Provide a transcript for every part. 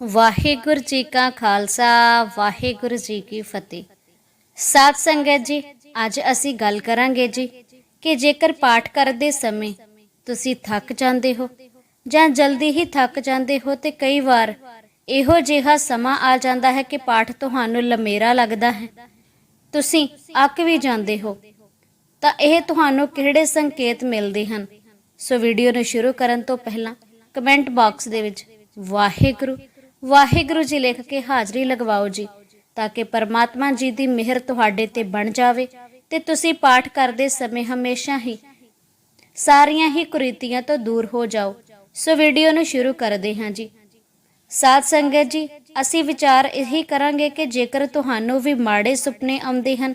ਵਾਹਿਗੁਰੂ ਜੀ ਕਾ ਖਾਲਸਾ, ਵਾਹਿਗੁਰੂ ਜੀ ਕੀ ਫਤਿਹ। ਸਾਧ ਸੰਗਤ ਜੀ, ਅੱਜ ਅਸੀਂ ਗੱਲ ਕਰਾਂਗੇ ਜੀ ਕਿ ਜੇਕਰ ਪਾਠ ਕਰਦੇ ਸਮੇਂ ਤੁਸੀਂ ਥੱਕ ਜਾਂਦੇ ਹੋ ਜਾਂ ਜਲਦੀ ਹੀ ਥੱਕ ਜਾਂਦੇ ਹੋ ਤੇ ਕਈ ਵਾਰ ਇਹੋ ਜਿਹਾ ਸਮਾਂ ਆ ਜਾਂਦਾ ਹੈ ਕਿ ਪਾਠ ਤੁਹਾਨੂੰ ਲਮੇਰਾ ਲੱਗਦਾ ਹੈ। ਤੁਸੀਂ ਅੱਕ ਵੀ ਜਾਂਦੇ ਹੋ, ਤਾਂ ਇਹ ਤੁਹਾਨੂੰ ਕਿਹੜੇ ਸੰਕੇਤ ਮਿਲਦੇ ਹਨ? ਸੋ ਵੀਡੀਓ ਨੂੰ ਸ਼ੁਰੂ ਕਰਨ ਤੋਂ ਪਹਿਲਾਂ ਕਮੈਂਟ ਬਾਕਸ ਦੇ ਵਿੱਚ ਵਾਹਿਗੁਰੂ ਵਾਹਿਗੁਰੂ ਜੀ ਲਿਖ ਕੇ ਹਾਜ਼ਰੀ ਲਗਵਾਓ ਜੀ, ਤਾਂ ਕਿ ਪਰਮਾਤਮਾ ਜੀ ਦੀ ਮਿਹਰ ਤੁਹਾਡੇ ਤੇ ਬਣ ਜਾਵੇ ਤੇ ਤੁਸੀਂ ਪਾਠ ਕਰਦੇ ਸਮੇਂ ਹਮੇਸ਼ਾ ਹੀ ਸਾਰੀਆਂ ਹੀ ਕੁਰੀਤੀਆਂ ਤੋਂ ਦੂਰ ਹੋ ਜਾਓ। ਸੋ ਵੀਡੀਓ ਨੂੰ ਸ਼ੁਰੂ ਕਰਦੇ ਹਾਂ ਜੀ। ਸਾਧ ਸੰਗਤ ਜੀ, ਅਸੀਂ ਵਿਚਾਰ ਇਹੀ ਕਰਾਂਗੇ ਕਿ ਜੇਕਰ ਤੁਹਾਨੂੰ ਵੀ ਮਾੜੇ ਸੁਪਨੇ ਆਉਂਦੇ ਹਨ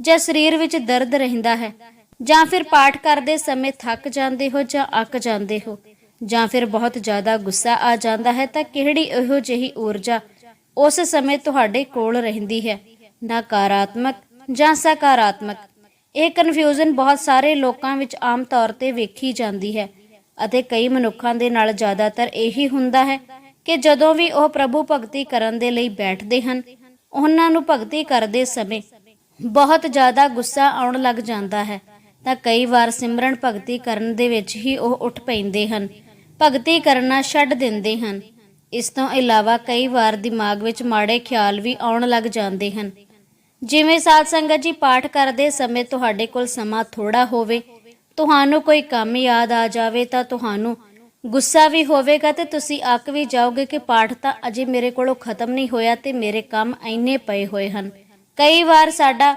ਜਾਂ ਸਰੀਰ ਵਿੱਚ ਦਰਦ ਰਹਿੰਦਾ ਹੈ ਜਾਂ ਫਿਰ ਪਾਠ ਕਰਦੇ ਸਮੇਂ ਥੱਕ ਜਾਂਦੇ ਹੋ ਜਾਂ ਅੱਕ ਜਾਂਦੇ ਹੋ ਜਾਂ ਫਿਰ ਬਹੁਤ ਜ਼ਿਆਦਾ ਗੁੱਸਾ ਆ ਜਾਂਦਾ ਹੈ ਤਾਂ ਕਿਹੜੀ ਇਹੋ ਜਿਹੀ ਊਰਜਾ ਉਸ ਸਮੇਂ ਤੁਹਾਡੇ ਕੋਲ ਰਹਿੰਦੀ ਹੈ? ਨਕਾਰਾਤਮਕ ਜਾਂ ਸਕਾਰਾਤਮਕ? ਇਹ ਕਨਫਿਊਜ਼ਨ ਬਹੁਤ ਸਾਰੇ ਲੋਕਾਂ ਵਿੱਚ ਆਮ ਤੌਰ ਤੇ ਵੇਖੀ ਜਾਂਦੀ ਹੈ ਅਤੇ ਕਈ ਮਨੁੱਖਾਂ ਦੇ ਨਾਲ ਜ਼ਿਆਦਾਤਰ ਇਹੀ ਹੁੰਦਾ ਹੈ ਕਿ ਜਦੋਂ ਵੀ ਉਹ ਪ੍ਰਭੂ ਭਗਤੀ ਕਰਨ ਦੇ ਲਈ ਬੈਠਦੇ ਹਨ, ਉਹਨਾਂ ਨੂੰ ਭਗਤੀ ਕਰਦੇ ਸਮੇਂ ਬਹੁਤ ਜ਼ਿਆਦਾ ਗੁੱਸਾ ਆਉਣ ਲੱਗ ਜਾਂਦਾ ਹੈ। ਤਾਂ ਕਈ ਵਾਰ ਸਿਮਰਨ ਭਗਤੀ ਕਰਨ ਦੇ ਵਿੱਚ ਹੀ ਉਹ ਉੱਠ ਪੈਂਦੇ ਹਨ। ਭਗਤੀ ਕਰਨਾ ਛੱਡ ਦਿੰਦੇ ਹਨ। ਇਸ ਤੋਂ ਇਲਾਵਾ ਕਈ ਵਾਰ ਦਿਮਾਗ ਵਿੱਚ ਮਾੜੇ ਖਿਆਲ ਵੀ ਆਉਣ ਲੱਗ ਜਾਂਦੇ ਹਨ। ਜਿਵੇਂ ਸਾਧ ਸੰਗਤ ਜੀ ਪਾਠ ਕਰਦੇ ਸਮੇਂ ਤੁਹਾਡੇ ਕੋਲ ਸਮਾਂ ਥੋੜਾ ਹੋਵੇ, ਤੁਹਾਨੂੰ ਕੋਈ ਕੰਮ ਯਾਦ ਆ ਜਾਵੇ ਤਾਂ ਤੁਹਾਨੂੰ ਗੁੱਸਾ ਵੀ ਹੋਵੇਗਾ ਤੇ ਤੁਸੀਂ ਅੱਕ ਵੀ ਜਾਓਗੇ ਕਿ ਪਾਠ ਤਾਂ ਅਜੇ ਮੇਰੇ ਕੋਲੋਂ ਖਤਮ ਨਹੀਂ ਹੋਇਆ ਤੇ ਮੇਰੇ ਕੰਮ ਇੰਨੇ ਪਏ ਹੋਏ ਹਨ। ਕਈ ਵਾਰ ਸਾਡਾ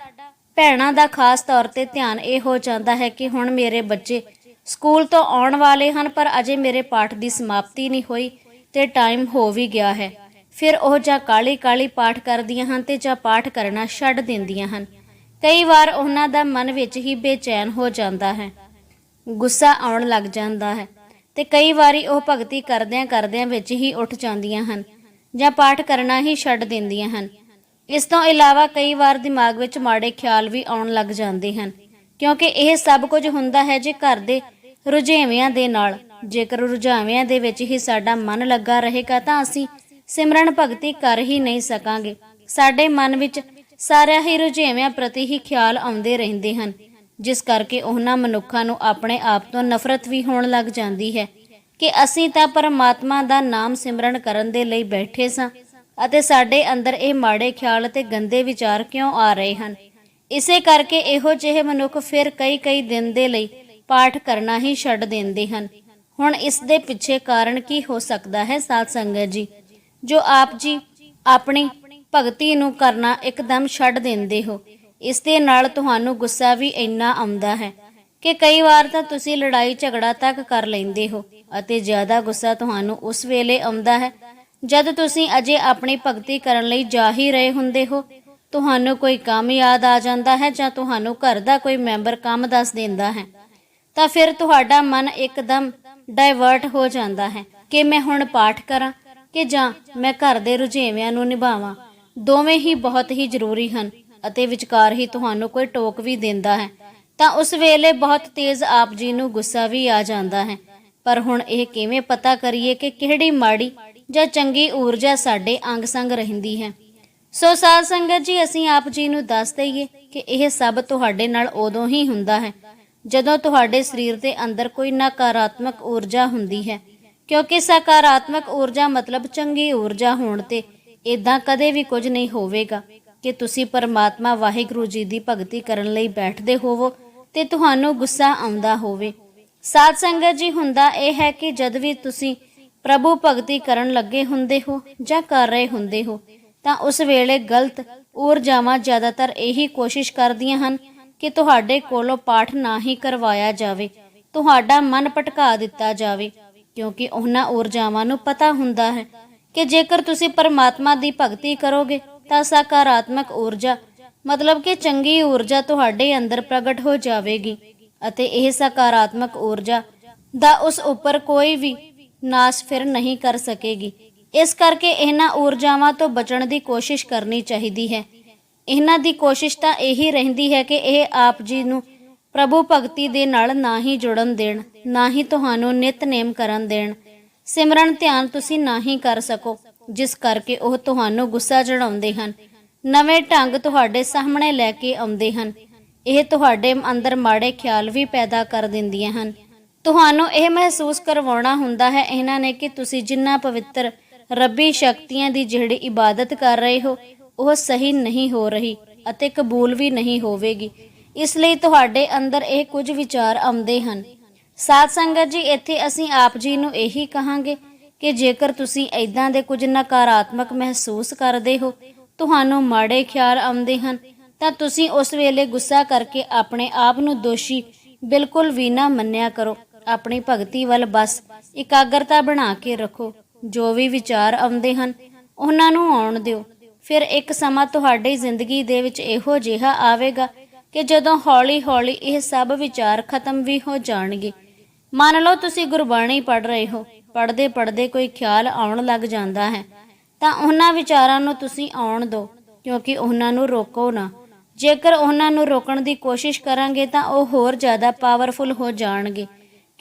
ਭੈਣਾਂ ਦਾ ਖਾਸ ਤੌਰ ਤੇ ਧਿਆਨ ਇਹ ਹੋ ਜਾਂਦਾ ਹੈ ਕਿ ਹੁਣ ਮੇਰੇ ਬੱਚੇ ਸਕੂਲ ਤੋਂ ਆਉਣ ਵਾਲੇ ਹਨ, ਪਰ ਅਜੇ ਮੇਰੇ ਪਾਠ ਦੀ ਸਮਾਪਤੀ ਨਹੀਂ ਹੋਈ ਤੇ ਟਾਈਮ ਹੋ ਵੀ ਗਿਆ ਹੈ। ਫਿਰ ਉਹ ਜਾਂ ਕਾਲੀ ਕਾਲੀ ਪਾਠ ਕਰਦੀਆਂ ਹਨ ਤੇ ਜਾਂ ਪਾਠ ਕਰਨਾ ਛੱਡ ਦਿੰਦੀਆਂ ਹਨ। ਕਈ ਵਾਰ ਉਹਨਾਂ ਦਾ ਮਨ ਵਿੱਚ ਹੀ ਬੇਚੈਨ ਹੋ ਜਾਂਦਾ ਹੈ। ਗੁੱਸਾ ਆਉਣ ਲੱਗ ਜਾਂਦਾ ਹੈ ਤੇ ਕਈ ਵਾਰੀ ਉਹ ਭਗਤੀ ਕਰਦਿਆਂ ਕਰਦਿਆਂ ਵਿੱਚ ਹੀ ਉੱਠ ਜਾਂਦੀਆਂ ਹਨ ਜਾਂ ਪਾਠ ਕਰਨਾ ਹੀ ਛੱਡ ਦਿੰਦੀਆਂ ਹਨ। ਇਸ ਤੋਂ ਇਲਾਵਾ ਕਈ ਵਾਰ ਦਿਮਾਗ ਵਿੱਚ ਮਾੜੇ ਖਿਆਲ ਵੀ ਆਉਣ ਲੱਗ ਜਾਂਦੇ ਹਨ ਕਿਉਂਕਿ ਇਹ ਸਭ ਕੁਝ ਹੁੰਦਾ ਹੈ ਜੇ ਘਰ ਦੇ ਰੁਝੇਵਿਆਂ ਦੇ ਨਾਲ। ਜੇਕਰ ਰੁਝਾਵਿਆਂ ਦੇ ਵਿੱਚ ਹੀ ਸਾਡਾ ਮਨ ਲੱਗਾ ਰਹੇਗਾ ਤਾਂ ਅਸੀਂ ਸਿਮਰਨ ਭਗਤੀ ਕਰ ਹੀ ਨਹੀਂ ਸਕਾਂਗੇ। ਸਾਡੇ ਮਨ ਵਿੱਚ ਸਾਰਿਆਂ ਹੀ ਰੁਝੇਵਿਆਂ ਪ੍ਰਤੀ ਹੀ ਖਿਆਲ ਆਉਂਦੇ ਰਹਿੰਦੇ ਹਨ, ਜਿਸ ਕਰਕੇ ਉਹਨਾਂ ਮਨੁੱਖਾਂ ਨੂੰ ਆਪਣੇ ਆਪ ਤੋਂ ਨਫ਼ਰਤ ਵੀ ਹੋਣ ਲੱਗ ਜਾਂਦੀ ਹੈ ਕਿ ਅਸੀਂ ਤਾਂ ਪਰਮਾਤਮਾ ਦਾ ਨਾਮ ਸਿਮਰਨ ਕਰਨ ਦੇ ਲਈ ਬੈਠੇ ਸਾਂ ਅਤੇ ਸਾਡੇ ਅੰਦਰ ਇਹ ਮਾੜੇ ਖਿਆਲ ਅਤੇ ਗੰਦੇ ਵਿਚਾਰ ਕਿਉਂ ਆ ਰਹੇ ਹਨ? ਇਸੇ ਕਰਕੇ ਇਹੋ ਜਿਹੇ ਮਨੁੱਖ ਫਿਰ ਕਈ ਕਈ ਦਿਨ ਦੇ ਲਈ ਪਾਠ ਕਰਨਾ ਹੀ ਛੱਡ ਦਿੰਦੇ ਹਨ। ਹੁਣ ਇਸ ਦੇ ਪਿੱਛੇ ਕਾਰਨ ਕੀ ਹੋ ਸਕਦਾ ਹੈ ਸਾਧ ਸੰਗਤ ਜੀ? ਜੋ ਆਪ ਜੀ ਆਪਣੀ ਭਗਤੀ ਨੂੰ ਕਰਨਾ ਇੱਕਦਮ ਛੱਡ ਦਿੰਦੇ ਹੋ, ਇਸ ਦੇ ਨਾਲ ਤੁਹਾਨੂੰ ਗੁੱਸਾ ਵੀ ਇੰਨਾ ਆਉਂਦਾ ਹੈ ਕਿ ਕਈ ਵਾਰ ਤਾਂ ਤੁਸੀਂ ਲੜਾਈ ਝਗੜਾ ਤੱਕ ਕਰ ਲੈਂਦੇ ਹੋ ਅਤੇ ਜ਼ਿਆਦਾ ਗੁੱਸਾ ਤੁਹਾਨੂੰ ਉਸ ਵੇਲੇ ਆਉਂਦਾ ਹੈ ਜਦ ਤੁਸੀਂ ਅਜੇ ਆਪਣੀ ਭਗਤੀ ਕਰਨ ਲਈ ਜਾ ਹੀ ਰਹੇ ਹੁੰਦੇ ਹੋ। ਤੁਹਾਨੂੰ ਕੋਈ ਕੰਮ ਯਾਦ ਆ ਜਾਂਦਾ ਹੈ ਜਾਂ ਤੁਹਾਨੂੰ ਘਰ ਦਾ ਕੋਈ ਮੈਂਬਰ ਕੰਮ ਦੱਸ ਦਿੰਦਾ ਹੈ। ਤਾਂ ਫਿਰ ਤੁਹਾਡਾ ਮਨ ਇੱਕਦਮ ਡਾਇਵਰਟ ਹੋ ਜਾਂਦਾ ਹੈ ਕਿ ਮੈਂ ਹੁਣ ਪਾਠ ਕਰਾਂ ਕਿ ਜਾਂ ਮੈਂ ਘਰ ਦੇ ਰੁਝੇਵਿਆਂ ਨੂੰ ਨਿਭਾਵਾਂ। ਦੋਵੇਂ ਹੀ ਬਹੁਤ ਹੀ ਜ਼ਰੂਰੀ ਹਨ ਅਤੇ ਵਿਚਕਾਰ ਹੀ ਤੁਹਾਨੂੰ ਕੋਈ ਟੋਕ ਵੀ ਦਿੰਦਾ ਹੈ। ਤਾਂ ਉਸ ਵੇਲੇ ਬਹੁਤ ਤੇਜ਼ ਆਪ ਜੀ ਨੂੰ ਗੁੱਸਾ ਵੀ ਆ ਜਾਂਦਾ ਹੈ। ਪਰ ਹੁਣ ਇਹ ਕਿਵੇਂ ਪਤਾ ਕਰੀਏ ਕਿ ਕਿਹੜੀ ਮਾੜੀ ਜਾਂ ਚੰਗੀ ਊਰਜਾ ਸਾਡੇ ਅੰਗ ਸੰਗ ਰਹਿੰਦੀ ਹੈ। ਸੋ ਸਾਧ ਸੰਗਤ ਜੀ, ਅਸੀਂ ਆਪ ਜੀ ਨੂੰ ਦੱਸ ਦਈਏ ਕਿ ਇਹ ਸਭ ਤੁਹਾਡੇ ਨਾਲ ਉਦੋਂ ਹੀ ਹੁੰਦਾ ਹੈ ਜਦੋਂ ਤੁਹਾਡੇ ਸਰੀਰ ਦੇ ਅੰਦਰ ਕੋਈ ਨਕਾਰਾਤਮਕ ਊਰਜਾ ਹੁੰਦੀ ਹੈ, ਕਿਉਂਕਿ ਸਕਾਰਾਤਮਕ ਊਰਜਾ ਮਤਲਬ ਚੰਗੀ ਊਰਜਾ ਹੋਣ ਤੇ ਇਦਾਂ ਕਦੇ ਵੀ ਕੁਝ ਨਹੀਂ ਹੋਵੇਗਾ ਕਿ ਤੁਸੀਂ ਪਰਮਾਤਮਾ ਵਾਹਿਗੁਰੂ ਜੀ ਦੀ ਭਗਤੀ ਕਰਨ ਲਈ ਬੈਠਦੇ ਹੋਵੋ ਤੇ ਤੁਹਾਨੂੰ ਗੁੱਸਾ ਆਉਂਦਾ ਹੋਵੇ। ਸਾਧ ਸੰਗਤ ਜੀ, ਹੁੰਦਾ ਇਹ ਹੈ ਕਿ ਜਦ ਵੀ ਤੁਸੀਂ ਪ੍ਰਭੂ ਭਗਤੀ ਕਰਨ ਲੱਗੇ ਹੁੰਦੇ ਹੋ ਜਾਂ ਕਰ ਰਹੇ ਹੁੰਦੇ ਹੋ, ਤਾਂ ਉਸ ਵੇਲੇ ਗਲਤ ਊਰਜਾਵਾਂ ਜ਼ਿਆਦਾਤਰ ਇਹੀ ਕੋਸ਼ਿਸ਼ ਕਰਦੀਆਂ ਹਨ ਕਿ ਤੁਹਾਡੇ ਕੋਲੋਂ ਪਾਠ ਨਾ ਹੀ ਕਰਵਾਇਆ ਜਾਵੇ, ਤੁਹਾਡਾ ਮਨ ਭਟਕਾ ਦਿੱਤਾ ਜਾਵੇ, ਕਿਉਂਕਿ ਉਹਨਾਂ ਊਰਜਾਵਾਂ ਨੂੰ ਪਤਾ ਹੁੰਦਾ ਹੈ ਕਿ ਜੇਕਰ ਤੁਸੀਂ ਪਰਮਾਤਮਾ ਦੀ ਭਗਤੀ ਕਰੋਗੇ, ਤਾਂ ਸਕਾਰਾਤਮਕ ਊਰਜਾ, ਮਤਲਬ ਕਿ ਚੰਗੀ ਊਰਜਾ ਤੁਹਾਡੇ ਅੰਦਰ ਪ੍ਰਗਟ ਹੋ ਜਾਵੇਗੀ ਅਤੇ ਇਹ ਸਕਾਰਾਤਮਕ ਊਰਜਾ ਦਾ ਉਸ ਉੱਪਰ ਕੋਈ ਵੀ ਨਾਸ ਫਿਰ ਨਹੀਂ ਕਰ ਸਕੇਗੀ। ਇਸ ਕਰਕੇ ਇਹਨਾਂ ਊਰਜਾਵਾਂ ਤੋਂ ਬਚਣ ਦੀ ਕੋਸ਼ਿਸ਼ ਕਰਨੀ ਚਾਹੀਦੀ ਹੈ। ਇਹਨਾਂ ਦੀ ਕੋਸ਼ਿਸ਼ ਤਾਂ ਇਹੀ ਰਹਿੰਦੀ ਹੈ ਕਿ ਇਹ ਆਪ ਜੀ ਨੂੰ ਪ੍ਰਭੂ ਭਗਤੀ ਦੇ ਨਾਲ ਨਾ ਹੀ ਜੁੜਨ ਦੇਣ, ਨਾ ਹੀ ਤੁਹਾਨੂੰ ਨਿਤਨੇਮ ਕਰਨ ਦੇਣ। ਸਿਮਰਨ ਧਿਆਨ ਤੁਸੀਂ ਨਾ ਹੀ ਕਰ ਸਕੋ, ਜਿਸ ਕਰਕੇ ਉਹ ਤੁਹਾਨੂੰ ਗੁੱਸਾ ਚੜਾਉਂਦੇ ਹਨ। ਨਵੇਂ ਢੰਗ ਤੁਹਾਡੇ ਸਾਹਮਣੇ ਲੈ ਕੇ ਆਉਂਦੇ ਹਨ। ਇਹ ਤੁਹਾਡੇ ਅੰਦਰ ਮਾੜੇ ਖਿਆਲ ਵੀ ਪੈਦਾ ਕਰ ਦਿੰਦੀਆਂ ਹਨ। ਤੁਹਾਨੂੰ ਇਹ ਮਹਿਸੂਸ ਕਰਵਾਉਣਾ ਹੁੰਦਾ ਹੈ ਇਹਨਾਂ ਨੇ ਕਿ ਤੁਸੀਂ ਜਿੰਨਾ ਪਵਿੱਤਰ, ਰੱਬੀ ਸ਼ਕਤੀਆਂ ਦੀ ਜਿਹੜੀ ਇਬਾਦਤ ਕਰ ਰਹੇ ਹੋ ਉਹ ਸਹੀ ਨਹੀਂ ਹੋ ਰਹੀ ਅਤੇ ਕਬੂਲ ਵੀ ਨਹੀਂ ਹੋਵੇਗੀ। ਇਸ ਲਈ ਤੁਹਾਡੇ ਅੰਦਰ ਇਹ ਕੁਝ ਵਿਚਾਰ ਆਉਂਦੇ ਹਨ। ਸਾਧ ਸੰਗਤ ਜੀ, ਇੱਥੇ ਅਸੀਂ ਆਪ ਜੀ ਨੂੰ ਇਹੀ ਕਹਾਂਗੇ ਕਿ ਜੇਕਰ ਤੁਸੀਂ ਐਦਾਂ ਦੇ ਕੁਝ ਨਕਾਰਾਤਮਕ ਮਹਿਸੂਸ ਕਰਦੇ ਹੋ, ਤੁਹਾਨੂੰ ਮਾੜੇ ਖਿਆਲ ਆਉਂਦੇ ਹਨ, ਤਾਂ ਤੁਸੀਂ ਉਸ ਵੇਲੇ ਗੁੱਸਾ ਕਰਕੇ ਆਪਣੇ ਆਪ ਨੂੰ ਦੋਸ਼ੀ ਬਿਲਕੁਲ ਵੀ ਨਾ ਮੰਨਿਆ ਕਰੋ। ਆਪਣੀ ਭਗਤੀ ਵੱਲ ਬਸ ਇਕਾਗਰਤਾ ਬਣਾ ਕੇ ਰੱਖੋ। ਜੋ ਵੀ ਵਿਚਾਰ ਆਉਂਦੇ ਹਨ, ਉਹਨਾਂ ਨੂੰ ਆਉਣ ਦਿਓ। ਫਿਰ ਇੱਕ ਸਮਾਂ ਤੁਹਾਡੀ ਜ਼ਿੰਦਗੀ ਦੇ ਵਿੱਚ ਇਹੋ ਜਿਹਾ ਆਵੇਗਾ ਕਿ ਜਦੋਂ ਹੌਲੀ-ਹੌਲੀ ਇਹ ਸਭ ਵਿਚਾਰ ਖਤਮ ਵੀ ਹੋ ਜਾਣਗੇ। ਮੰਨ ਲਓ ਤੁਸੀਂ ਗੁਰਬਾਣੀ ਪੜ੍ਹ ਰਹੇ ਹੋ ਪੜ੍ਹਦੇ ਪੜ੍ਹਦੇ ਕੋਈ ਖਿਆਲ ਆਉਣ ਲੱਗ ਜਾਂਦਾ ਹੈ, ਤਾਂ ਉਹਨਾਂ ਵਿਚਾਰਾਂ ਨੂੰ ਤੁਸੀਂ ਆਉਣ ਦਿਓ, ਕਿਉਂਕਿ ਉਹਨਾਂ ਨੂੰ ਰੋਕੋ ਨਾ। ਜੇਕਰ ਉਹਨਾਂ ਨੂੰ ਰੋਕਣ ਦੀ ਕੋਸ਼ਿਸ਼ ਕਰਾਂਗੇ ਤਾਂ ਉਹ ਹੋਰ ਜ਼ਿਆਦਾ ਪਾਵਰਫੁਲ ਹੋ ਜਾਣਗੇ,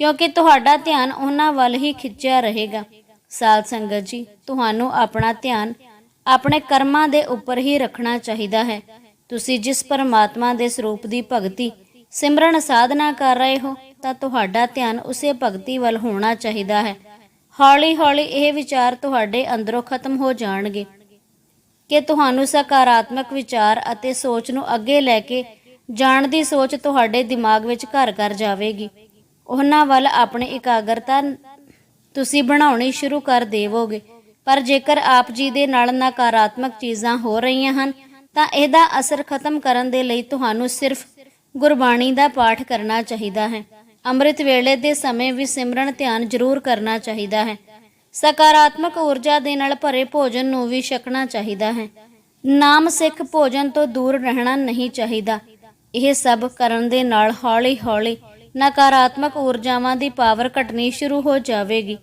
ਕਿਉਂਕਿ ਤੁਹਾਡਾ ਧਿਆਨ ਉਹਨਾਂ ਵੱਲ ਹੀ ਖਿੱਚਿਆ ਰਹੇਗਾ। ਸਾਧ ਸੰਗਤ ਜੀ, ਤੁਹਾਨੂੰ ਆਪਣਾ ਧਿਆਨ ਆਪਣੇ ਕਰਮਾਂ ਦੇ ਉੱਪਰ ਹੀ ਰੱਖਣਾ ਚਾਹੀਦਾ ਹੈ। ਤੁਸੀਂ ਜਿਸ ਪਰਮਾਤਮਾ ਦੇ ਸਰੂਪ ਦੀ ਭਗਤੀ, ਸਿਮਰਨ ਸਾਧਨਾ ਕਰ ਰਹੇ ਹੋ, ਤਾਂ ਤੁਹਾਡਾ ਧਿਆਨ ਉਸੇ ਭਗਤੀ ਵੱਲ ਹੋਣਾ ਚਾਹੀਦਾ ਹੈ। ਹੌਲੀ-ਹੌਲੀ ਇਹ ਵਿਚਾਰ ਤੁਹਾਡੇ ਅੰਦਰੋਂ ਖਤਮ ਹੋ ਜਾਣਗੇ। ਕਿ ਤੁਹਾਨੂੰ ਸਕਾਰਾਤਮਕ ਵਿਚਾਰ ਅਤੇ ਸੋਚ ਨੂੰ ਅੱਗੇ ਲੈ ਕੇ ਜਾਣ ਦੀ ਸੋਚ ਤੁਹਾਡੇ ਦਿਮਾਗ ਵਿੱਚ ਘਰ ਕਰ ਜਾਵੇਗੀ। ਉਹਨਾਂ ਵੱਲ ਆਪਣੀ ਇਕਾਗਰਤਾ ਤੁਸੀਂ ਬਣਾਉਣੀ ਸ਼ੁਰੂ ਕਰ ਦੇਵੋਗੇ। ਪਰ ਜੇਕਰ ਆਪ ਜੀ ਦੇ ਨਾਲ ਨਕਾਰਾਤਮਕ ਚੀਜ਼ਾਂ ਹੋ ਰਹੀਆਂ ਹਨ, ਤਾਂ ਇਹਦਾ ਅਸਰ ਖਤਮ ਕਰਨ ਦੇ ਲਈ ਤੁਹਾਨੂੰ ਸਿਰਫ ਗੁਰਬਾਣੀ ਦਾ ਪਾਠ ਕਰਨਾ ਚਾਹੀਦਾ ਹੈ। ਅੰਮ੍ਰਿਤ ਵੇਲੇ ਦੇ ਸਮੇਂ ਵੀ ਸਿਮਰਨ ਧਿਆਨ ਜ਼ਰੂਰ ਕਰਨਾ ਚਾਹੀਦਾ ਹੈ। ਸਕਾਰਾਤਮਕ ਊਰਜਾ ਦੇ ਨਾਲ ਭਰੇ ਭੋਜਨ ਨੂੰ ਵੀ ਛਕਣਾ ਚਾਹੀਦਾ ਹੈ। ਨਾਮ ਸਿੱਖ ਭੋਜਨ ਤੋਂ ਦੂਰ ਰਹਿਣਾ ਨਹੀਂ ਚਾਹੀਦਾ। ਇਹ ਸਭ ਕਰਨ ਦੇ ਨਾਲ ਹੌਲੀ-ਹੌਲੀ ਨਕਾਰਾਤਮਕ ਊਰਜਾਵਾਂ ਦੀ ਪਾਵਰ ਘਟਣੀ ਸ਼ੁਰੂ ਹੋ ਜਾਵੇਗੀ।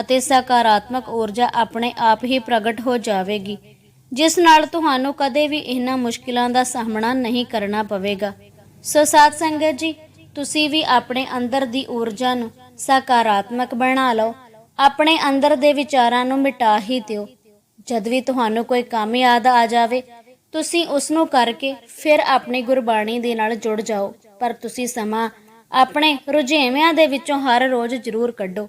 ਅਤੇ ਸਕਾਰਾਤਮਕ ਊਰਜਾ ਆਪਣੇ ਆਪ ਹੀ ਪ੍ਰਗਟ ਹੋ ਜਾਵੇਗੀ, ਜਿਸ ਨਾਲ ਤੁਹਾਨੂੰ ਕਦੇ ਵੀ ਇਹਨਾਂ ਮੁਸ਼ਕਿਲਾਂ ਦਾ ਸਾਹਮਣਾ ਨਹੀਂ ਕਰਨਾ ਪਵੇਗਾ। ਸੋ ਸਾਧ ਸੰਗਤ ਜੀ, ਤੁਸੀਂ ਵੀ ਆਪਣੇ ਅੰਦਰ ਦੀ ਊਰਜਾ ਨੂੰ ਸਕਾਰਾਤਮਕ ਬਣਾ ਲਓ। ਆਪਣੇ ਅੰਦਰ ਦੇ ਵਿਚਾਰਾਂ ਨੂੰ ਮਿਟਾ ਹੀ ਦਿਓ। ਜਦ ਵੀ ਤੁਹਾਨੂੰ ਕੋਈ ਕੰਮ ਯਾਦ ਆ ਜਾਵੇ, ਤੁਸੀਂ ਉਸ ਨੂੰ ਕਰਕੇ ਫਿਰ ਆਪਣੀ ਗੁਰਬਾਣੀ ਦੇ ਨਾਲ ਜੁੜ ਜਾਓ। ਪਰ ਤੁਸੀਂ ਸਮਾਂ ਆਪਣੇ ਰੁਝੇਵਿਆਂ ਦੇ ਵਿੱਚੋਂ ਹਰ ਰੋਜ਼ ਜ਼ਰੂਰ ਕੱਢੋ।